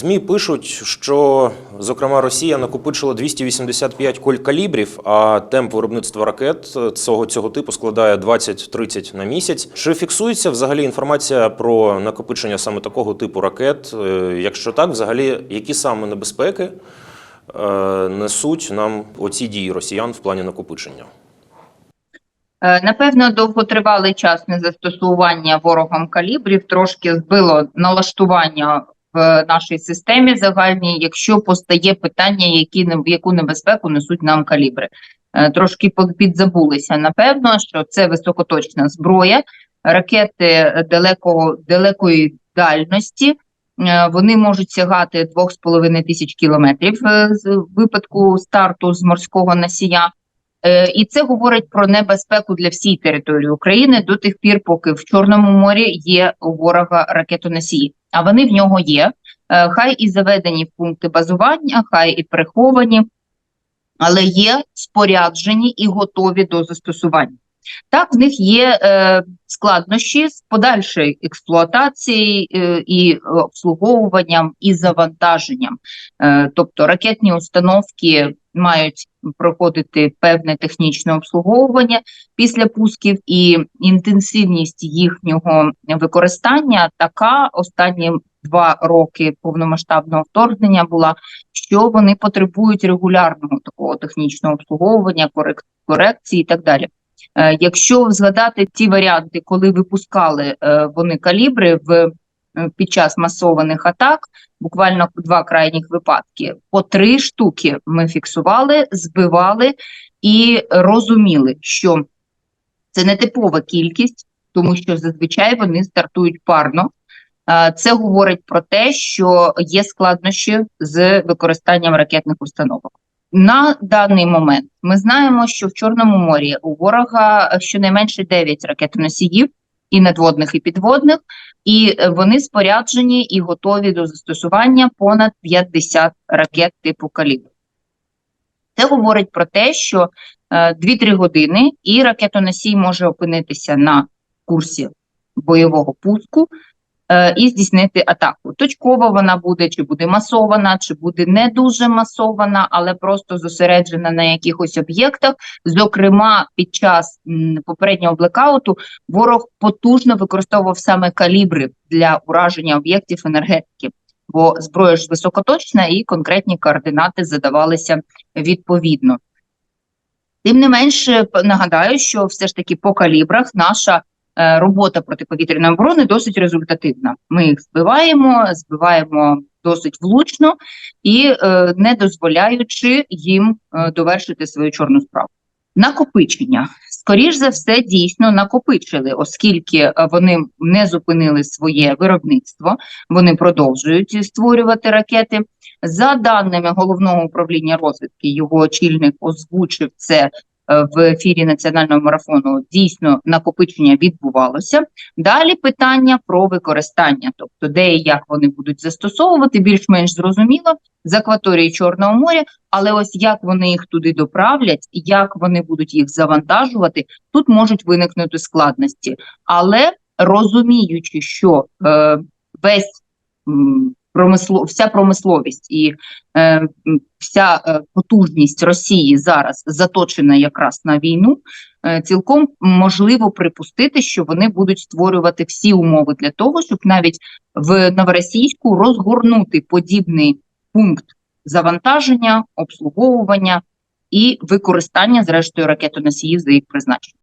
ЗМІ пишуть, що зокрема Росія накопичила 285 коль калібрів, а темп виробництва ракет цього, цього типу складає 20-30 на місяць. Чи фіксується взагалі інформація про накопичення саме такого типу ракет? Е, Якщо так, взагалі, які саме небезпеки е, несуть нам оці дії росіян в плані накопичення? Е, Напевно, довготривалий час незастосування ворогом калібрів трошки збило налаштування в нашій системі загальній, якщо постає питання, які яку небезпеку несуть нам калібри. Е, Трошки підзабулися. Напевно, що це високоточна зброя, ракети далекого далекої дальності. Е, Вони можуть сягати 2,5 тисяч кілометрів е, з випадку старту з морського носія. Е, І це говорить про небезпеку для всієї території України до тих пір, поки в Чорному морі є у ворога ракетоносії. А вони в нього є. Е, Хай і заведені в пункти базування, хай і приховані, але є споряджені і готові до застосування. Так, в них є е, складнощі з подальшої експлуатації е, і обслуговуванням і завантаженням. Е, тобто ракетні установки мають проходити певне технічне обслуговування після пусків, і інтенсивність їхнього використання така останні два роки повномасштабного вторгнення була, що вони потребують регулярного такого технічного обслуговування, корек- корекції і так далі. Е, Якщо згадати ті варіанти, коли випускали е, вони калібри в е, під час масованих атак, буквально два крайніх випадки, по три штуки ми фіксували, збивали і розуміли, що це не типова кількість, тому що зазвичай вони стартують парно. Це говорить про те, що є складнощі з використанням ракетних установок. На даний момент ми знаємо, що в Чорному морі у ворога щонайменше 9 ракетоносіїв і надводних, і підводних, і е, вони споряджені і готові до застосування понад 50 ракет типу калібр. Це говорить про те, що е, 2-3 години і ракетоносій може опинитися на курсі бойового пуску е, і здійснити атаку. Точкова вона буде, чи буде масована, чи буде не дуже масована, але просто зосереджена на якихось об'єктах. Зокрема, під час попереднього блекауту ворог потужно використовував саме калібри для ураження об'єктів енергетики. Бо зброя ж високоточна і конкретні координати задавалися відповідно. Тим не менше, нагадаю, що все ж таки по калібрах наша е, робота протиповітряної оборони досить результативна. Ми їх збиваємо, збиваємо досить влучно і е, не дозволяючи їм е, довершити свою чорну справу. Накопичення. Скоріш за все, дійсно накопичили, оскільки е, вони не зупинили своє виробництво, вони продовжують створювати ракети. За даними головного управління розвідки, його очільник озвучив це е, в ефірі національного марафону. Дійсно, накопичення відбувалося. Далі питання про використання, тобто де і як вони будуть застосовувати, більш-менш зрозуміло з акваторії Чорного моря. Але ось як вони їх туди доправлять, як вони будуть їх завантажувати, тут можуть виникнути складності. Але розуміючи, що е, весь промисло, вся промисловість і е, вся е, потужність Росії зараз заточена якраз на війну, е, цілком можливо припустити, що вони будуть створювати всі умови для того, щоб навіть в новоросійську розгорнути подібний пункт завантаження, обслуговування і використання, зрештою, ракетоносіїв за їх призначенням.